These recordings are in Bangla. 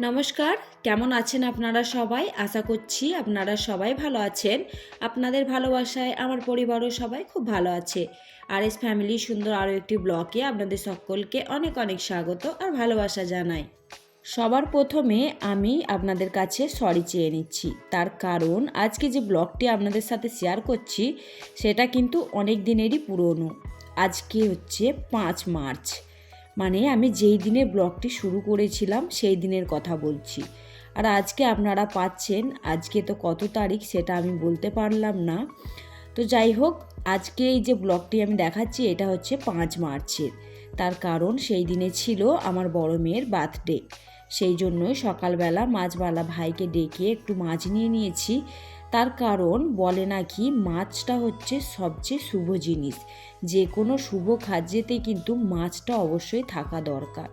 নমস্কার, কেমন আছেন আপনারা সবাই? আশা করছি আপনারা সবাই ভালো আছেন। আপনাদের ভালোবাসায় আমার পরিবারও সবাই খুব ভালো আছে। আর এস ফ্যামিলি সুন্দর আরও একটি ব্লকে আপনাদের সকলকে অনেক অনেক স্বাগত আর ভালোবাসা জানাই। সবার প্রথমে আমি আপনাদের কাছে সরি চেয়ে নিচ্ছি। তার কারণ, আজকে যে ব্লগটি আপনাদের সাথে শেয়ার করছি, সেটা কিন্তু অনেক দিনেরই পুরনো। আজকে হচ্ছে পাঁচ মার্চ। মানে আমি যেই দিনে ব্লগটি শুরু করেছিলাম, সেই দিনের কথা বলছি। আর আজকে আপনারা পাচ্ছেন, আজকে তো কত তারিখ সেটা আমি বলতে পারলাম না। তো যাই হোক, আজকে এই যে ব্লগটি আমি দেখাচ্ছি, এটা হচ্ছে পাঁচ মার্চের। তার কারণ সেই দিনে ছিল আমার বড় মেয়ের বার্থডে। সেই জন্যই সকালবেলা মাছবালা ভাইকে ডেকে একটু মাছ নিয়ে নিয়েছি। তার কারণ বলে নাকি মাছটা হচ্ছে সবচেয়ে শুভ জিনিস। যে কোনো শুভ খাদ্যেতে কিন্তু মাছটা অবশ্যই থাকা দরকার।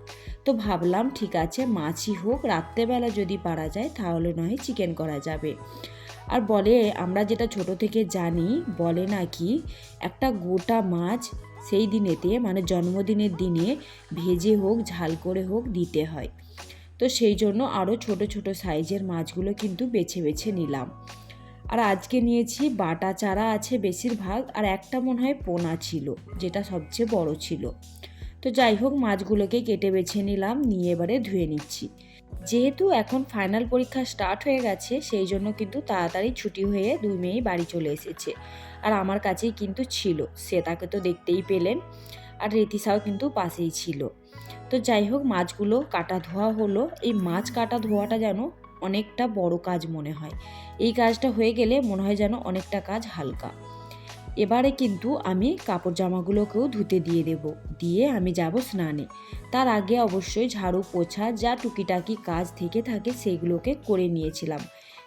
তো ভাবলাম ঠিক আছে, মাছই হোক, রাত্রেবেলা যদি পারা যায় তাহলে নয় চিকেন করা যাবে। আর বলে, আমরা যেটা ছোট থেকে জানি, বলে নাকি একটা গোটা মাছ সেই দিনেতে মানে জন্মদিনের দিনে ভেজে হোক, ঝাল করে হোক, দিতে হয়। তো সেই জন্য আরও ছোট ছোট সাইজের মাছগুলো কিন্তু বেছে বেছে নিলাম। আর আজকে নিয়েছি বাটা চারা আছে বেশিরভাগ, আর একটা মনে হয় পোনা ছিল, যেটা সবচেয়ে বড় ছিল। তো যাই হোক, মাছগুলোকে কেটে বেছে নিলাম, নিয়ে এবারে ধুয়ে নিচ্ছি। যেহেতু এখন ফাইনাল পরীক্ষা স্টার্ট হয়ে গেছে, সেই জন্য কিন্তু তাড়াতাড়ি ছুটি হয়ে দুই মেয়েই বাড়ি চলে এসেছে। আর আমার কাছেই কিন্তু ছিল, সে তাকে তো দেখতেই পেলেন, আর রীতিশাও কিন্তু পাশেই ছিল। তো যাই হোক, মাছগুলো কাটা ধোয়া হলো। এই মাছ কাটা ধোয়াটা যেন অনেকটা বড় কাজ মনে হয়। এই কাজটা হয়ে গেলে মনে হয় যেন অনেকটা কাজ হালকা। এবারে কিন্তু আমি কাপড় জামাগুলোকেও ধুতে দিয়ে দেব। দিয়ে আমি যাব স্নানে। তার আগে অবশ্যই ঝাড়ু, পোছা, যা টুকিটাকি কাজ থেকে থাকে সেগুলোকে করে নিয়েছিলাম।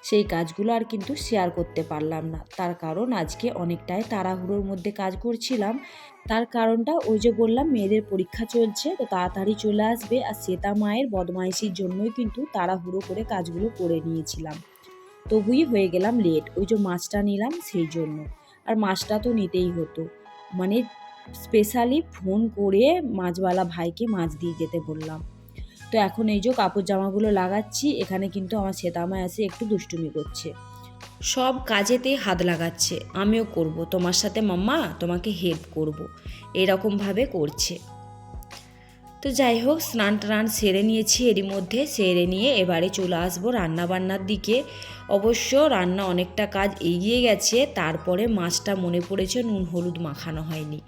সেই কাজগুলো আর কিন্তু শেয়ার করতে পারলাম না। তার কারণ আজকে অনেকটাই তাড়াহুড়োর মধ্যে কাজ করছিলাম। তার কারণটা ওই যে বললাম, মেয়েদের পরীক্ষা চলছে, তো তাড়াতাড়ি চলে আসবে। আর শ্বেতা মায়ের বদমাইশির জন্যই কিন্তু তাড়াহুড়ো করে কাজগুলো করে নিয়েছিলাম। তবুই হয়ে গেলাম লেট ওই যে মাছটা নিলাম সেই জন্য। আর মাছটা তো নিতেই হতো। মানে স্পেশালি ফোন করে মাছওয়ালা ভাইকে মাছ দিয়ে যেতে বললাম। তো এখন এই যে কাপড় জামাগুলো লাগাচ্ছি, এখানে কিন্তু আমার শ্বেতামায় এসে একটু দুষ্টুমি করছে। সব কাজেতে হাত লাগাচ্ছে, আমিও করব, তোমার সাথে মাম্মা তোমাকে হেল্প করব এরকমভাবে করছে। তো যাই হোক স্নান টান সেরে নিয়েছি, এরই মধ্যে সেরে নিয়ে এবারে চলে আসব রান্নাবান্নার দিকে। অবশ্য রান্না অনেকটা কাজ এগিয়ে গেছে, তারপরে মাছটা মনে পড়েছে নুন হলুদ মাখানো হয়নি।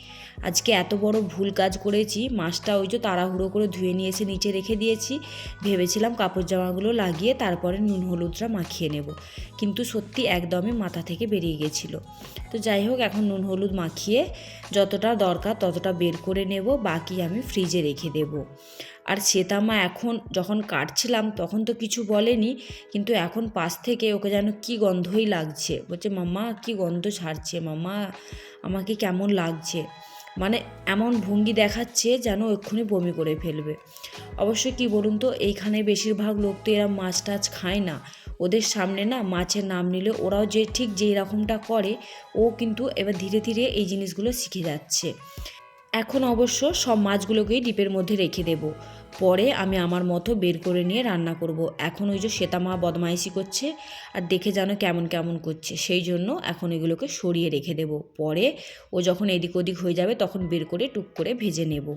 আজকে এত বড় ভুল কাজ করেছি, মাছটা ওই যে তাড়াহুড়ো করে ধুয়ে নিয়ে এসে নিচে রেখে দিয়েছি। ভেবেছিলাম কাপড় জামাগুলো লাগিয়ে তারপরে নুন হলুদটা মাখিয়ে নেব। কিন্তু সত্যি একদমই মাথা থেকে বেরিয়ে গেছিল। তো যাই হোক, এখন নুন হলুদ মাখিয়ে যতটা দরকার ততটা বের করে নেব, বাকি আমি ফ্রিজে রেখে দেব। আর শ্বেতামা এখন যখন কাটছিলাম তখন তো কিছু বলেনি, কিন্তু এখন পাশ থেকে ওকে যেন কি গন্ধই লাগছে। বলছে, মাম্মা, কি গন্ধ ছাড়ছে? মাম্মা, আমাকে কেমন লাগছে? মানে এমন ভঙ্গি দেখাচ্ছে যেন এক্ষুনি বমি করে ফেলবে। অবশ্য কি বলুন তো, এইখানে বেশিরভাগ লোক তো এরা মাছ টাছ খায় না। ওদের সামনে না মাছের নাম নিলে ওরাও যে ঠিক যেই রকমটা করে, ও কিন্তু এবার ধীরে ধীরে এই জিনিসগুলো শিখে যাচ্ছে। এখন অবশ্য সব মাছগুলোকেই ডিপের মধ্যে রেখে দেব। পরে আমি আমার মতো বের করে নিয়ে রান্না করব। এখন ওই যে শ্বেতামা বদমাইশি করছে আর দেখে যেন কেমন কেমন করছে, সেই জন্য এখন এগুলোকে সরিয়ে রেখে দেব। পরে ও যখন এদিক ওদিক হয়ে যাবে তখন বের করে টুক করে ভেজে নেব।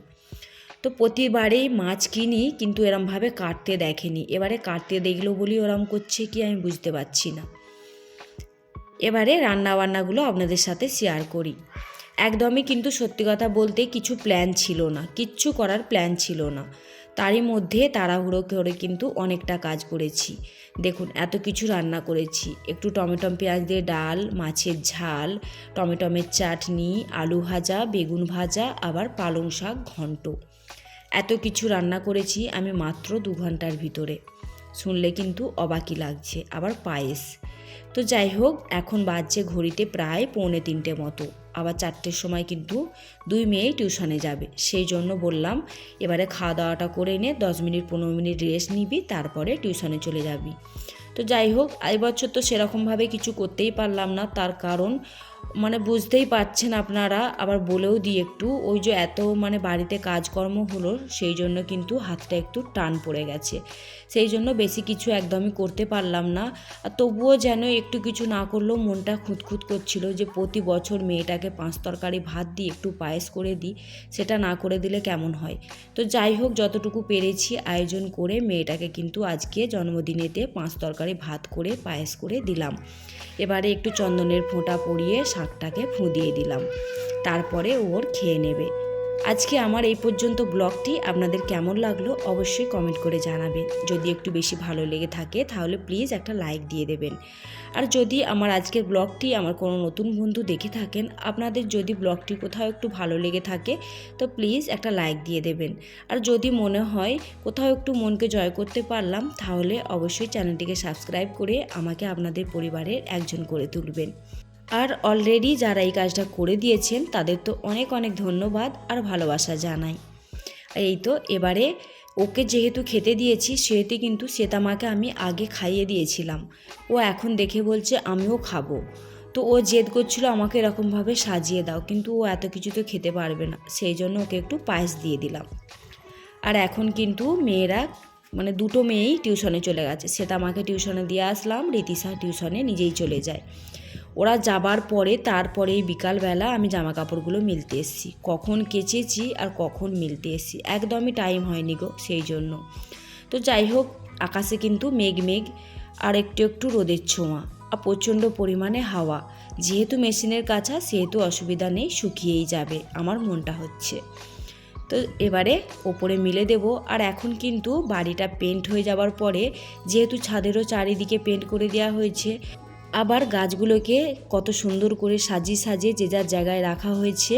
তো প্রতিবারেই মাছ কিনি, কিন্তু এরমভাবে কাটতে দেখেনি। এবারে কাটতে দেখল বলি ওরম করছে কি আমি বুঝতে পারছি না। এবারে রান্না বান্নাগুলো আপনাদের সাথে শেয়ার করি। একদমই কিন্তু সত্যি কথা বলতে কিছু প্ল্যান ছিল না, কিচ্ছু করার প্ল্যান ছিল না। তারই মধ্যে তাড়াহুড়ো করে কিন্তু অনেকটা কাজ করেছি। দেখুন, এত কিছু রান্না করেছি। একটু টমেটম পেঁয়াজ দিয়ে ডাল, মাছের ঝাল, টমেটমের চাটনি, আলু ভাজা, বেগুন ভাজা, আবার পালং শাক ঘন্ট। এত কিছু রান্না করেছি আমি মাত্র দু ঘণ্টার ভিতরে। শুনলে কিন্তু অবাকি লাগছে। আবার পায়েস। তো যাই হোক, এখন বাজছে ঘড়িতে প্রায় পৌনে তিনটে মতো। আবার চারটের সময় কিন্তু দুই মেয়েই টিউশনে যাবে। সেই জন্য বললাম, এবারে খাওয়া দাওয়াটা করে এনে দশ মিনিট, পনেরো মিনিট রেস্ট নিবি, তারপরে টিউশনে চলে যাবি। তো যাই হোক, এবছর তো সেরকমভাবে কিছু করতেই পারলাম না। তার কারণ মানে বুঝতেই পারছেন আপনারা, আবার বলেও দিই একটু, ওই যে এত মানে বাড়িতে কাজকর্ম হলো, সেই জন্য কিন্তু হাতটা একটু টান পড়ে গেছে। সেই জন্য বেশি কিছু একদমই করতে পারলাম না। আর তবুও যেন একটু কিছু না করলেও মনটা খুঁতখুত করছিল যে প্রতি বছর মেয়েটাকে পাঁচ তরকারি ভাত দিই, একটু পায়েস করে দিই, সেটা না করে দিলে কেমন হয়? তো যাই হোক, যতটুকু পেরেছি আয়োজন করে মেয়েটাকে কিন্তু আজকে জন্মদিনেতে পাঁচ তরকারি ভাত করে, পায়েস করে দিলাম। এবারে একটু চন্দনের ফোঁটা পরিয়ে শাকটাকে ফুঁ দিয়ে দিলাম। তারপরে ওর খেয়ে নেবে। আজকে আমার এই পর্যন্ত ব্লগটি আপনাদের কেমন লাগল অবশ্যই কমেন্ট করে জানাবেন। যদি একটু বেশি ভালো লেগে থাকে তাহলে প্লিজ একটা লাইক দিয়ে দেবেন। আর যদি আমার আজকের ব্লগটি আমার কোনো নতুন বন্ধু দেখে থাকেন, আপনাদের যদি ব্লগটি কোথাও একটু ভালো লেগে থাকে তো প্লিজ একটা লাইক দিয়ে দেবেন। আর যদি মনে হয় কোথাও একটু মনকে জয় করতে পারলাম তাহলে অবশ্যই চ্যানেলটিকে সাবস্ক্রাইব করে আমাকে আপনাদের পরিবারের একজন করে তুলবেন। আর অলরেডি যারা এই কাজটা করে দিয়েছেন, তাদের তো অনেক অনেক ধন্যবাদ আর ভালোবাসা জানাই। এই তো এবারে ওকে যেহেতু খেতে দিয়েছি, সেহেতু কিন্তু শ্বেতামাকে আমি আগে খাইয়ে দিয়েছিলাম। ও এখন দেখে বলছে, আমিও খাব। তো ও জেদ করছিল, আমাকে এরকমভাবে সাজিয়ে দাও। কিন্তু ও এত কিছু তো খেতে পারবে না, সেই জন্য ওকে একটু পায়েস দিয়ে দিলাম। আর এখন কিন্তু মেয়েরা মানে দুটো মেয়েই টিউশনে চলে গেছে। আমাকে টিউশনে দিয়ে আসলাম রীতিশা টিউশনে নিজেই চলে যায়। ওরা যাবার পরে তারপরে এই বিকালবেলা আমি জামা কাপড়গুলো মিলতে এসেছি। কখন কেচেছি আর কখন মিলতে এসেছি। একদমই টাইম হয়নি গো সেই জন্য। তো যাই হোক, আকাশে কিন্তু মেঘ মেঘ আর একটু একটু রোদের ছোঁয়া আর প্রচণ্ড পরিমাণে হাওয়া। যেহেতু মেশিনের কাছা সেহেতু অসুবিধা নেই, শুকিয়েই যাবে আমার মনটা হচ্ছে। তো এবারে ওপরে মিলে দেব আর এখন কিন্তু বাড়িটা পেন্ট হয়ে যাওয়ার পরে, যেহেতু ছাদেরও চারিদিকে পেন্ট করে দেওয়া হয়েছে আবার গাছগুলোকে কত সুন্দর করে সাজিয়ে সাজিয়ে যে যার জায়গায় রাখা হয়েছে,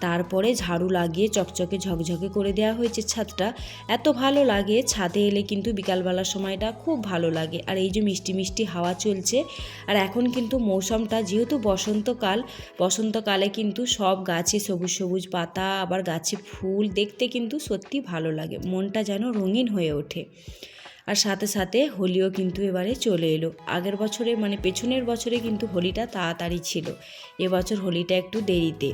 তারপরে ঝাড়ু লাগিয়ে চকচকে ঝকঝকে করে দেওয়া হয়েছে ছাদটা। এত ভালো লাগে, ছাদে এলে কিন্তু বিকালবেলার সময়টা খুব ভালো লাগে। আর এই যে মিষ্টি মিষ্টি হাওয়া চলছে, আর এখন কিন্তু মৌসুমটা যেহেতু বসন্তকাল, বসন্তকালে কিন্তু সব গাছে সবুজ সবুজ পাতা, আবার গাছে ফুল দেখতে কিন্তু সত্যি ভালো লাগে। মনটা যেন রঙিন হয়ে ওঠে। আর সাথে সাথে হোলিও কিন্তু এবারে চলে এলো। আগের বছরে মানে পেছনের বছরে কিন্তু হোলিটা তাড়াতাড়ি ছিল। এবছর হোলিটা একটু দেরিতে।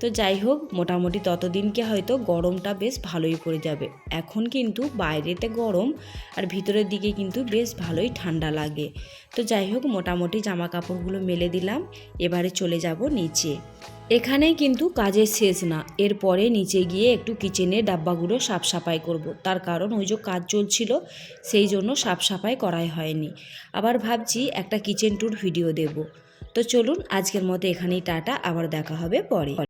তো যাই হোক, মোটামুটি ততদিনকে হয়তো গরমটা বেশ ভালোই পড়ে যাবে। এখন কিন্তু বাইরেতে গরম আর ভিতরের দিকে কিন্তু বেশ ভালোই ঠান্ডা লাগে। তো যাই হোক, মোটামুটি জামা কাপড়গুলো মেলে দিলাম, এবারে চলে যাব নিচে। এখানেই কিন্তু কাজের শেষ না, এরপরে নিচে গিয়ে একটু কিচেনের ডাব্বাগুলো সাফ সাফাই করব। তার কারণ ওই যে কাজ চলছিল, সেই জন্য সাফ সাফাই করাই হয়নি। আবার ভাবছি একটা কিচেন ট্যুর ভিডিও দেব। তো চলুন, আজকের মতো এখানেই টাটা, আবার দেখা হবে পরে।